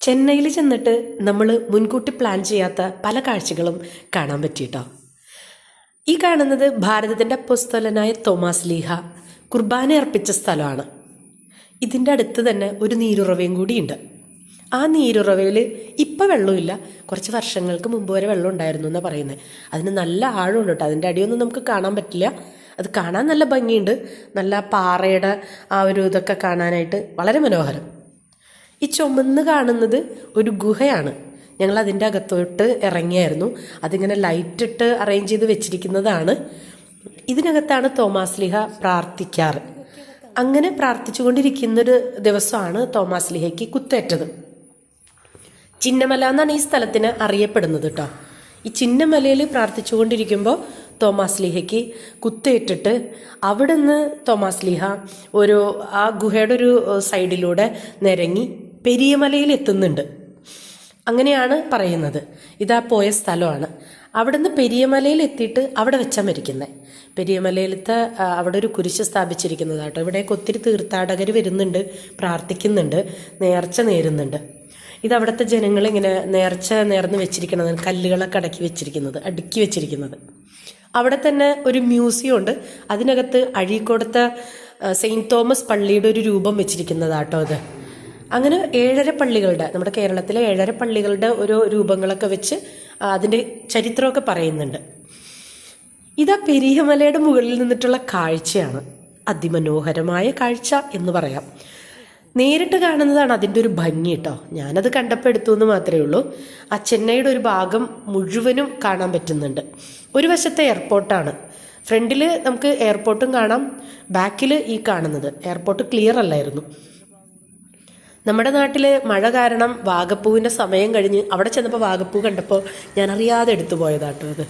ചെന്നൈയിൽ ചെന്നിട്ട് നമ്മൾ മുൻകൂട്ടി പ്ലാൻ ചെയ്യാത്ത പല കാഴ്ചകളും കാണാൻ പറ്റിയിട്ടോ? ഈ കാണുന്നത് ഭാരതത്തിന്റെ പുസ്തലനായ തോമാസ് ലീഹ കുർബാന അർപ്പിച്ച സ്ഥലമാണ്. ഇതിന്റെ അടുത്ത് തന്നെ ഒരു നീരുറവയും കൂടിയുണ്ട്. ആ നീരുറവയിൽ ഇപ്പം വെള്ളമില്ല കുറച്ച് വർഷങ്ങൾക്ക് മുമ്പ് വരെ വെള്ളം ഉണ്ടായിരുന്നു എന്നാണ് പറയുന്നത് അതിന് നല്ല ആഴമുണ്ട് കേട്ടോ. അതിന്റെ അടിയൊന്നും നമുക്ക് കാണാൻ പറ്റില്ല. അത് കാണാൻ നല്ല ഭംഗിയുണ്ട്. നല്ല പാറയുടെ ആ ഒരു ഇതൊക്കെ കാണാനായിട്ട് വളരെ മനോഹരം. ഈ ചുമന്ന് കാണുന്നത് ഒരു ഗുഹയാണ്. ഞങ്ങൾ അതിന്റെ അകത്തോട്ട് ഇറങ്ങിയായിരുന്നു. അതിങ്ങനെ ലൈറ്റ് ഇട്ട് അറേഞ്ച് ചെയ്ത് വെച്ചിരിക്കുന്നതാണ്. ഇതിനകത്താണ് തോമാസ് ലിഹ പ്രാർത്ഥിക്കാറ്. അങ്ങനെ പ്രാർത്ഥിച്ചുകൊണ്ടിരിക്കുന്നൊരു ദിവസമാണ് തോമാസ് ലിഹയ്ക്ക് കുത്തേറ്റത്. ചിന്നമല എന്നാണ് ഈ സ്ഥലത്തിന് അറിയപ്പെടുന്നത് കേട്ടോ ഈ ചിന്നമലയിൽ പ്രാർത്ഥിച്ചുകൊണ്ടിരിക്കുമ്പോൾ തോമാസ് ലീഹയ്ക്ക് കുത്തേറ്റിട്ട് അവിടുന്ന് തോമാസ് ലീഹ ഒരു ആ ഗുഹയുടെ ഒരു സൈഡിലൂടെ നിരങ്ങി പെരിയമലയിൽ എത്തുന്നുണ്ട്. അങ്ങനെയാണ് പറയുന്നത്. ഇതാ പോയ സ്ഥലമാണ്. അവിടുന്ന് പെരിയമലയിൽ എത്തിയിട്ട് അവിടെ വെച്ചാൽ മരിക്കുന്നത് പെരിയമലയിലത്തെ അവിടെ ഒരു കുരിശ് സ്ഥാപിച്ചിരിക്കുന്നത് കേട്ടോ. ഇവിടേക്ക് ഒത്തിരി തീർത്ഥാടകർ വരുന്നുണ്ട് പ്രാർത്ഥിക്കുന്നുണ്ട് നേർച്ച നേരുന്നുണ്ട്. ഇത് അവിടുത്തെ ജനങ്ങൾ ഇങ്ങനെ നേർച്ച നേർന്ന് വെച്ചിരിക്കുന്നത് കല്ലുകളൊക്കെ അടക്കി വെച്ചിരിക്കുന്നത് അടുക്കി വെച്ചിരിക്കുന്നത്. അവിടെ തന്നെ ഒരു മ്യൂസിയം ഉണ്ട്. അതിനകത്ത് അഴീക്കോടത്തെ സെയിന്റ് തോമസ് പള്ളിയുടെ ഒരു രൂപം വെച്ചിരിക്കുന്നതാട്ടോ അത് അങ്ങനെ ഏഴര പള്ളികളുടെ നമ്മുടെ കേരളത്തിലെ ഏഴര പള്ളികളുടെ ഓരോ രൂപങ്ങളൊക്കെ വെച്ച് അതിന്റെ ചരിത്രമൊക്കെ പറയുന്നുണ്ട്. ഇതാ പെരിയമലയുടെ മുകളിൽ നിന്നിട്ടുള്ള കാഴ്ചയാണ്. അതിമനോഹരമായ കാഴ്ച എന്ന് പറയാം. നേരിട്ട് കാണുന്നതാണ് അതിന്റെ ഒരു ഭംഗി കേട്ടോ ഞാനത് കണ്ടപ്പോൾ എടുത്തു എന്ന് മാത്രമേ ഉള്ളൂ. ആ ചെന്നൈയുടെ ഒരു ഭാഗം മുഴുവനും കാണാൻ പറ്റുന്നുണ്ട്. ഒരു വശത്തെ എയർപോർട്ടാണ്. ഫ്രണ്ടിൽ നമുക്ക് എയർപോർട്ടും കാണാം. ബാക്കിൽ ഈ കാണുന്നത്. എയർപോർട്ട് ക്ലിയർ അല്ലായിരുന്നു. നമ്മുടെ നാട്ടിൽ മഴ കാരണം വാഗപ്പൂവിന്റെ സമയം കഴിഞ്ഞ് അവിടെ ചെന്നപ്പോൾ വാഗപ്പൂ കണ്ടപ്പോൾ ഞാൻ അറിയാതെ എടുത്തു പോയതാട്ടോ അത്